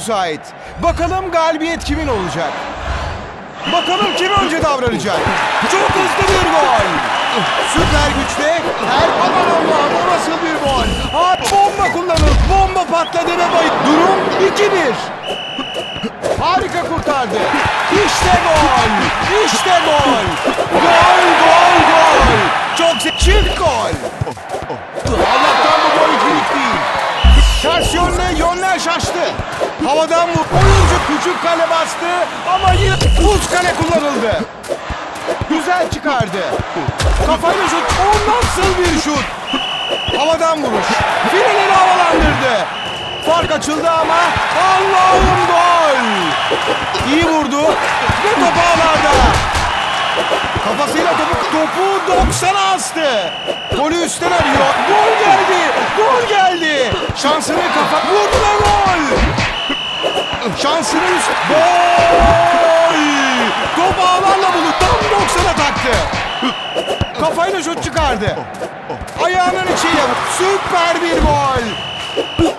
müsait. Bakalım galibiyet kimin olacak? Bakalım kim önce davranacak? Çok hızlı bir gol. Süper güçte her aman Allah'ım o nasıl bir gol? Ha, bomba kullanır. Bomba patladı ve bayı. Durum 2-1. Harika kurtardı. İşte gol. İşte gol. Gol, gol, gol. Çok çift gol. Allah'tan Ters yönle yönler şaştı. Havadan vur. Oyuncu küçük kale bastı ama yine buz kale kullanıldı. Güzel çıkardı. Kafayla şut. O nasıl bir şut? Havadan vuruş. Fileleri havalandırdı. Fark açıldı ama Allah'ım gol. İyi vurdu ve top ağlarda. Kafasıyla topu, topu 90'a astı. Golü üstten arıyor. Gol geldi. Gol geldi. Şansını kafa vurdu ve gol. Şansını üst. Gol. Top ağlarla buldu. Tam 90'a taktı. Kafayla şut çıkardı. Ayağının içiyle süper bir gol.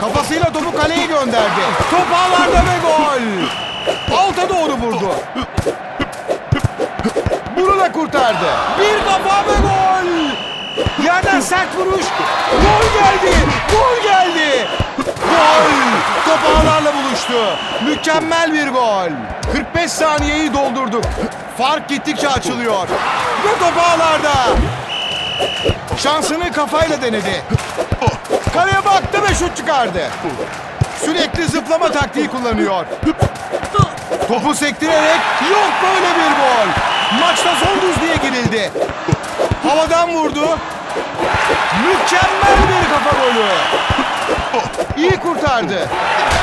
Kafasıyla topu kaleye gönderdi. Top ağlarda ve gol. Alta doğru vurdu. Kurtardı. Bir kafa ve gol. Yerden sert vuruş. Gol geldi. Gol geldi. Gol. Top ağlarla buluştu. Mükemmel bir gol. 45 saniyeyi doldurduk. Fark gittikçe açılıyor. Ve top ağlarda. Şansını kafayla denedi. Kaleye baktı ve şut çıkardı. Sürekli zıplama taktiği kullanıyor. Topu sektirerek yok böyle bir gol. Maçta son düzlüğe girildi. Havadan vurdu. Mükemmel bir kafa golü. İyi kurtardı.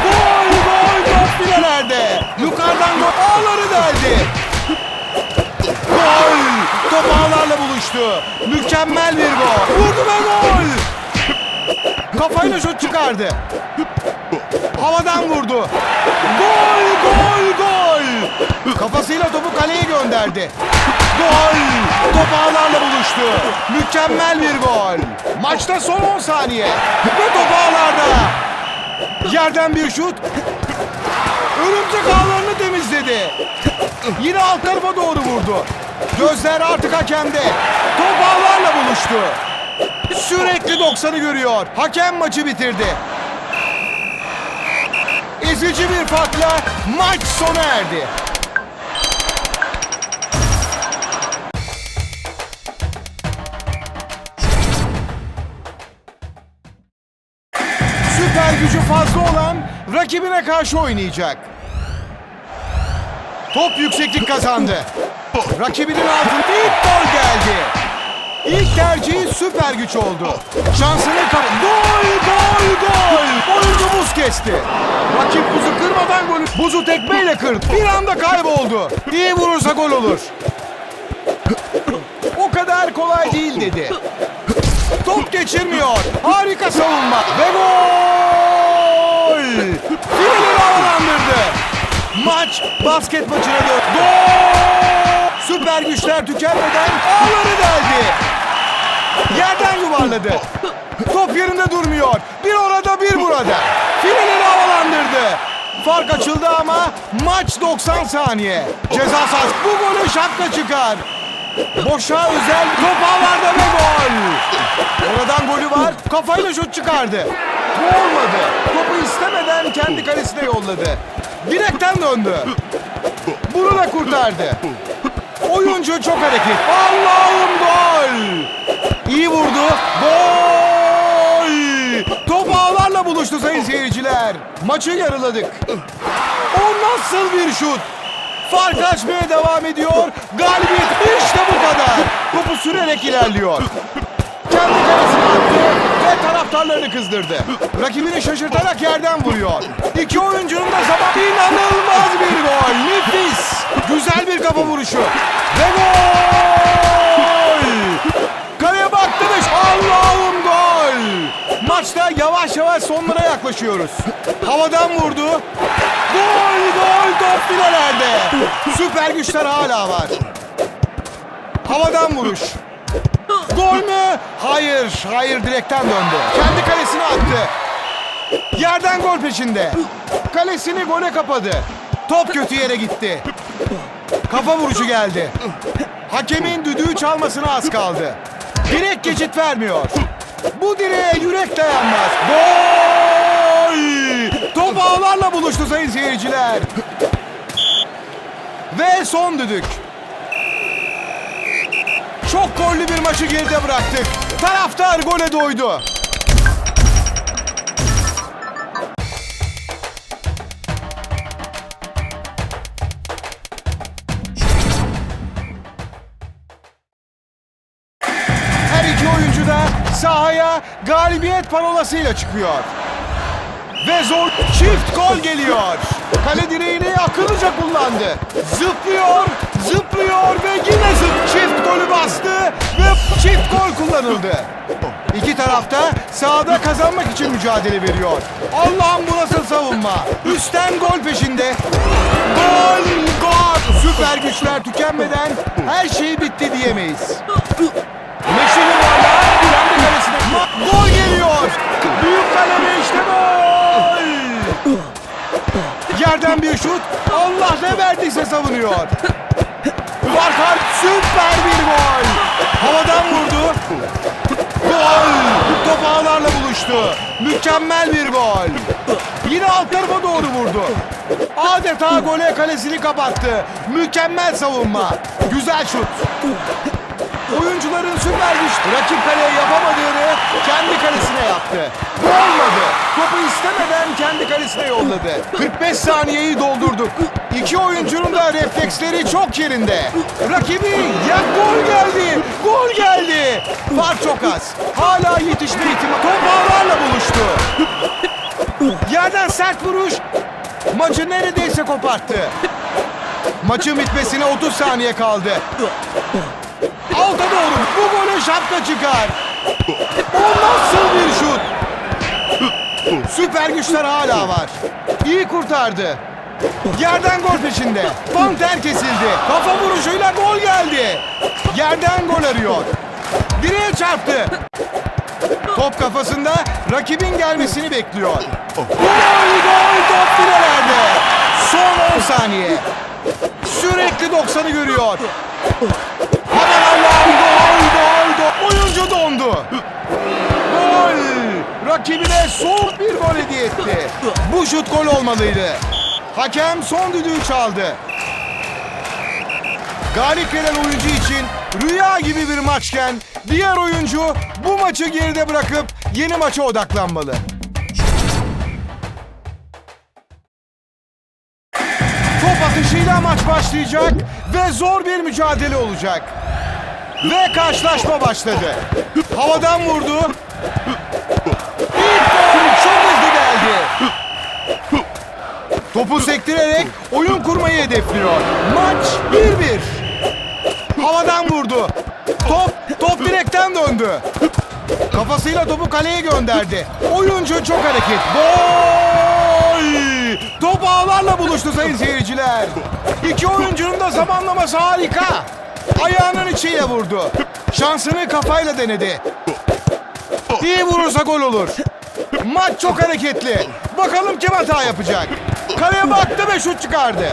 Gol gol top filelerde. Yukarıdan gol ağları deldi. Gol. Top ağlarla buluştu. Mükemmel bir gol. Vurdu ve gol. Kafayla şut çıkardı. Havadan vurdu. Gol, gol, gol. Kafasıyla topu kaleye gönderdi. Gol. Top ağlarla buluştu. Mükemmel bir gol. Maçta son 10 saniye. Ve top ağlarda. Yerden bir şut. Örümcek ağlarını temizledi. Yine alt tarafa doğru vurdu. Gözler artık hakemde. Top ağlarla buluştu. Sürekli 90'ı görüyor. Hakem maçı bitirdi. Ezici bir farkla maç sona erdi. Süper gücü fazla olan rakibine karşı oynayacak. Top yükseklik kazandı. Rakibinin altında ilk gol geldi. İlk tercihi süper güç oldu. Şansını kap... Gol, gol, gol! Oyuncu buz kesti. Rakip buzu kırmadan golü... Buzu tekmeyle kırdı. Bir anda kayboldu. İyi vurursa gol olur. O kadar kolay değil dedi. Top geçirmiyor. Harika savunma. Ve gol! Fileleri havalandırdı. Maç basket maçına döndü. Gol! Süper güçler tükenmeden ağları deldi. Yerden yuvarladı. Top yerinde durmuyor. Bir orada bir burada. Fileleri havalandırdı. Fark açıldı ama maç 90 saniye. Ceza sahası. Bu golü şapka çıkar. Boşa özel top ağlarda ve gol. Oradan golü var. Kafayla şut çıkardı. Bu olmadı. Topu istemeden kendi kalesine yolladı. Direkten döndü. Bunu da kurtardı. Oyuncu çok hareket. Allah'ım gol. İyi vurdu. Gol. Top ağlarla buluştu sayın seyirciler. Maçı yarıladık. O nasıl bir şut? Fark açmaya devam ediyor. Galibiyet işte bu kadar. Topu sürerek ilerliyor. Kendi kalesine attı ve taraftarlarını kızdırdı. Rakibini şaşırtarak yerden vuruyor. İki oyuncunun da sabah inanılmaz bir gol. Nefis. vuruşu. Ve gol! Maçta yavaş yavaş sonlara yaklaşıyoruz. Havadan vurdu. Gol gol top filelerde. Süper güçler hala var. Havadan vuruş. Gol mü? Hayır, hayır direkten döndü. Kendi kalesine attı. Yerden gol peşinde. Kalesini gole kapadı. Top kötü yere gitti. Kafa vuruşu geldi. Hakemin düdüğü çalmasına az kaldı. Direk geçit vermiyor. Bu direğe yürek dayanmaz. Gol! Top ağlarla buluştu sayın seyirciler. Ve son düdük. Çok gollü bir maçı geride bıraktık. Taraftar gole doydu. Galibiyet parolasıyla çıkıyor. Ve zor çift gol geliyor. Kale direğini akıllıca kullandı. Zıplıyor, zıplıyor ve yine zıp çift golü bastı ve çift gol kullanıldı. İki tarafta sahada kazanmak için mücadele veriyor. Allah'ım bu nasıl savunma? Üstten gol peşinde. Gol, gol. Süper güçler tükenmeden her şey bitti diyemeyiz. Meşhur Büyük kaleme işte gol. Yerden bir şut. Allah ne verdiyse savunuyor. Barkar süper bir gol. Havadan vurdu. Gol. Top ağlarla buluştu. Mükemmel bir gol. Yine alt tarafa doğru vurdu. Adeta gole kalesini kapattı. Mükemmel savunma. Güzel şut. Oyuncuların süper güç rakip kaleye yapamadığını kendi kalesine yaptı. Bu olmadı. Topu istemeden kendi kalesine yolladı. 45 saniyeyi doldurduk. İki oyuncunun da refleksleri çok yerinde. Rakibi ya gol geldi. Gol geldi. Fark çok az. Hala yetişme ihtimali. Top ağlarla buluştu. Yerden sert vuruş. Maçı neredeyse koparttı. Maçın bitmesine 30 saniye kaldı. Alta doğru bu gole şapka çıkar. O nasıl bir şut? Süper güçler hala var. İyi kurtardı. Yerden gol peşinde. Panter kesildi. Kafa vuruşuyla gol geldi. Yerden gol arıyor. Direğe çarptı. Top kafasında rakibin gelmesini bekliyor. Gol gol top filelerde. Son 10 saniye. Sürekli 90'ı görüyor. Oyuncu dondu. Gol. Rakibine son bir gol hediye etti. Bu şut gol olmalıydı. Hakem son düdüğü çaldı. Galip gelen oyuncu için rüya gibi bir maçken diğer oyuncu bu maçı geride bırakıp yeni maça odaklanmalı. Top atışıyla maç başlayacak ve zor bir mücadele olacak. Ve karşılaşma başladı. Havadan vurdu. İlk gol çok hızlı geldi. Topu sektirerek oyun kurmayı hedefliyor. Maç 1-1. Havadan vurdu. Top, top direkten döndü. Kafasıyla topu kaleye gönderdi. Oyuncu çok hareket. Gol! Top ağlarla buluştu sayın seyirciler. İki oyuncunun da zamanlaması harika. Ayağının içiyle vurdu. Şansını kafayla denedi. İyi vurursa gol olur. Maç çok hareketli. Bakalım kim hata yapacak. Kaleye baktı ve şut çıkardı.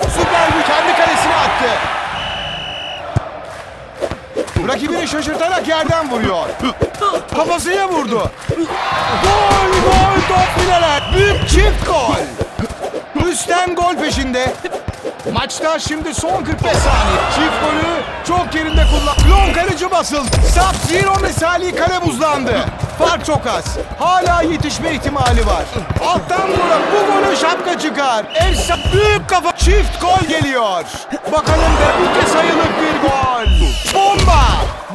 Süper bir kendi kalesine attı. Rakibini şaşırtarak yerden vuruyor. Kafasıya vurdu. Gol gol top fileler. Büyük çift gol. Üstten gol peşinde. Maçta şimdi son 45 saniye. Çift golü çok yerinde kullan. Lon kaleci basıldı. Sap zero misali kale buzlandı. Fark çok az. Hala yetişme ihtimali var. Alttan vura bu golü şapka çıkar. Elsa büyük kafa çift gol geliyor. Bakalım debute sayılık bir gol. Bomba.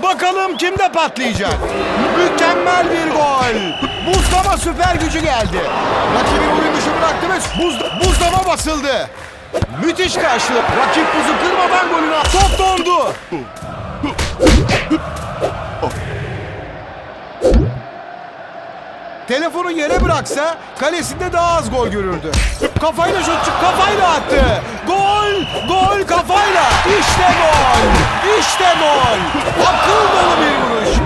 Bakalım kimde patlayacak. Mükemmel bir gol. Buzlama süper gücü geldi. Rakibi oyun dışı bıraktı ve buz, buzlama basıldı. Müthiş karşılık. Rakip buzu kırmadan golünü attı. Top dondu. Telefonu yere bıraksa kalesinde daha az gol görürdü. Kafayla şutçu kafayla attı. Gol! Gol kafayla. İşte gol! İşte gol! Akıl dolu bir vuruş.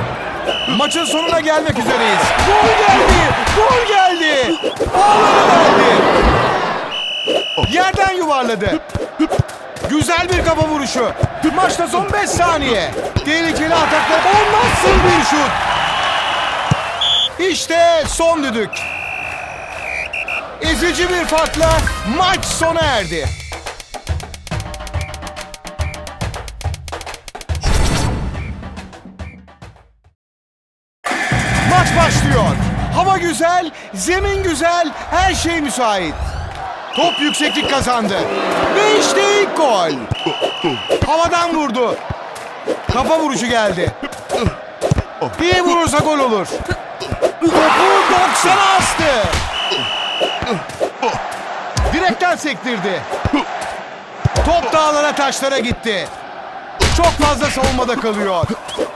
Maçın sonuna gelmek üzereyiz. Gol geldi! Gol geldi! Ağları geldi. Yerden yuvarladı. Güzel bir kafa vuruşu. Maçta son 5 saniye. Tehlikeli ataklar. O nasıl bir şut? İşte son düdük. Ezici bir farkla maç sona erdi. Maç başlıyor. Hava güzel, zemin güzel, her şey müsait. Top yükseklik kazandı. Ve işte ilk gol. Havadan vurdu. Kafa vuruşu geldi. İyi vurursa gol olur. Topu 90'a astı. Direkten sektirdi. Top dağlara taşlara gitti. Çok fazla savunmada kalıyor.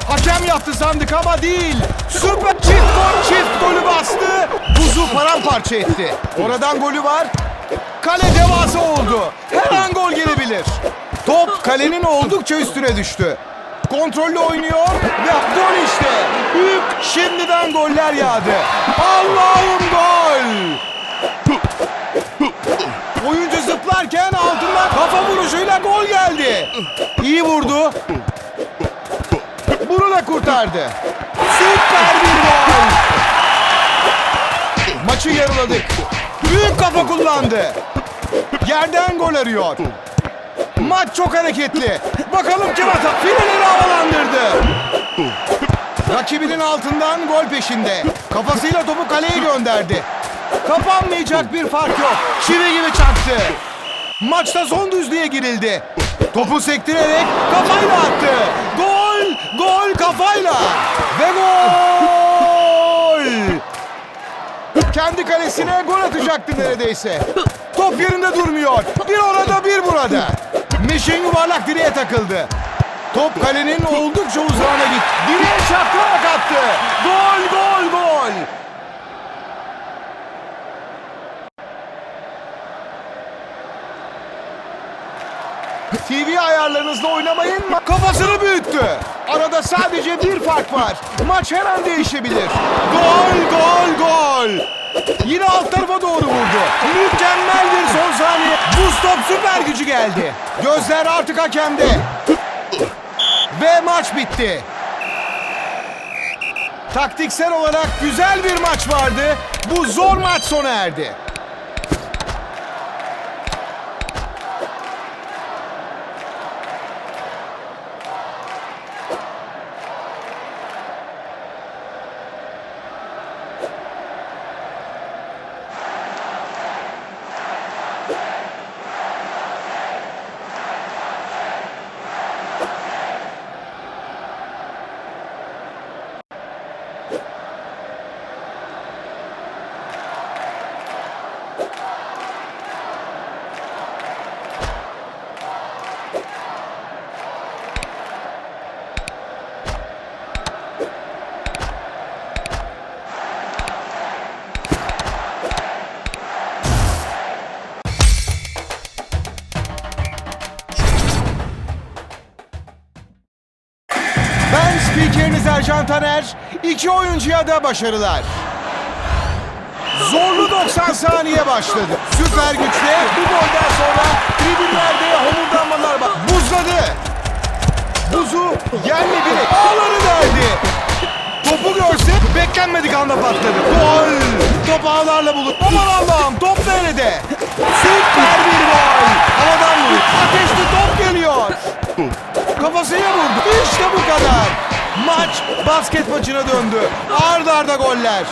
Hakem yaptı sandık ama değil. Süper çift gol çift golü bastı. Buzu paramparça etti. Oradan golü var. Kale devası oldu. Her an gol gelebilir. Top kalenin oldukça üstüne düştü. Kontrollü oynuyor ve gol işte. Büyük şimdiden goller yağdı. Allah'ım gol! Oyuncu zıplarken altından kafa vuruşuyla gol geldi. İyi vurdu. Bunu da kurtardı. Süper bir gol. Maçı yarıladık. Büyük kafa kullandı. Yerden gol arıyor. Maç çok hareketli. Bakalım kim atar. Fileleri havalandırdı. Rakibinin altından gol peşinde. Kafasıyla topu kaleye gönderdi. Kapanmayacak bir fark yok. Çivi gibi çaktı. Maçta son düzlüğe girildi. Topu sektirerek kafayla attı. Gol! Gol kafayla! Ve gol! Kendi kalesine gol atacaktı neredeyse. Top yerinde durmuyor. Bir orada bir burada. Meşin yuvarlak direğe takıldı. Top kalenin oldukça uzağına gitti. Direğe çarparak attı. Gol gol gol. TV ayarlarınızla oynamayın. Kafasını büyüttü. Arada sadece bir fark var. Maç her an değişebilir. Gol, gol, gol. Yine alt tarafa doğru vurdu. Mükemmel bir son saniye. Bu stop süper gücü geldi. Gözler artık hakemde. Ve maç bitti. Taktiksel olarak güzel bir maç vardı. Bu zor maç sona erdi. Ben spikeriniz Ercan Taner. İki oyuncuya da başarılar. Zorlu 90 saniye başladı. Süper güçle bu golden sonra tribünlerde homurdanmalar var. Buzladı. Buzu yerle bir ağları verdi. Topu görse beklenmedik anda patladı. Gol! Top ağlarla bulur. Aman Allah'ım top nerede? Süper bir gol. Havadan vurdu. Ateşli top geliyor. Kafasıyla vurdu. İşte bu kadar. Maç basket maçına döndü. Arda arda goller.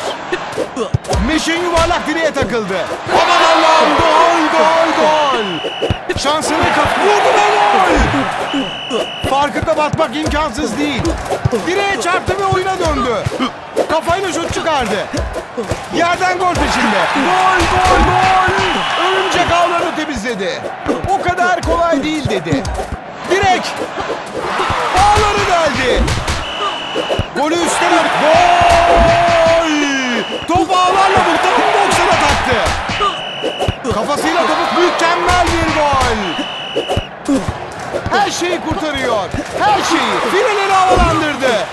Meşin yuvarlak direğe takıldı. Aman Allah'ım gol gol gol. Şansını kap. Vurdu ve gol. Farkı kapatmak imkansız değil. Direğe çarptı ve oyuna döndü. Kafayla şut çıkardı. Yerden gol peşinde. Gol gol gol. Örümcek ağlarını temizledi. değil dedi. Direkt ağları deldi. Golü üstüne gol! Top ağlarla bu tam 90'a taktı. Kafasıyla topu mükemmel bir gol. Her şeyi kurtarıyor. Her şeyi. Fileleri havalandırdı.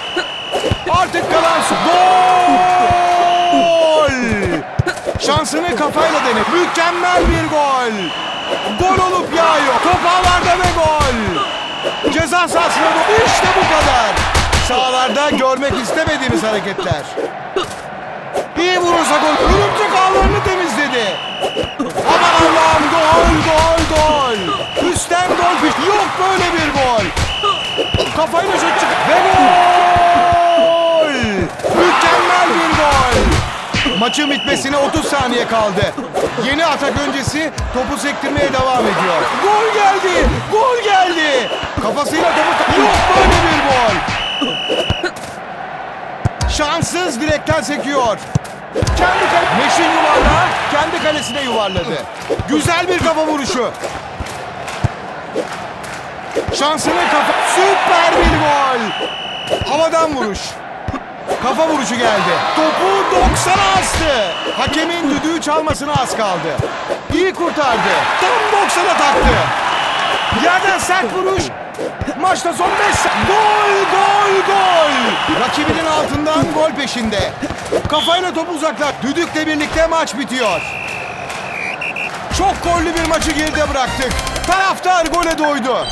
Artık kalan su. Gol! Şansını kafayla denedi. Mükemmel bir gol. Gol olup yağıyor. Top ağlarda ve gol. Ceza sahasına bu. İşte bu kadar. Sahalarda görmek istemediğimiz hareketler. İyi vurursa gol. Örümcek ağlarını temizledi. Aman Allah'ım gol gol gol. Üstten gol. Yok böyle bir gol. Kafayla şut çık. Ve gol. Maçın bitmesine 30 saniye kaldı. Yeni atak öncesi topu sektirmeye devam ediyor. Gol geldi. Gol geldi. Kafasıyla topu... Yok böyle bir gol. Şanssız direkten sekiyor. Kendi kale... Meşin yuvarlağı kendi kalesine yuvarladı. Güzel bir kafa vuruşu. Şansını kafa... Süper bir gol. Havadan vuruş. Kafa vuruşu geldi. Topu 90'a astı. Hakemin düdüğü çalmasına az kaldı. İyi kurtardı. Tam 90'a taktı. Yerden sert vuruş. Maçta son 5 Gol, gol, gol. Rakibinin altından gol peşinde. Kafayla topu uzaklar. Düdükle birlikte maç bitiyor. Çok gollü bir maçı geride bıraktık. Taraftar gole doydu.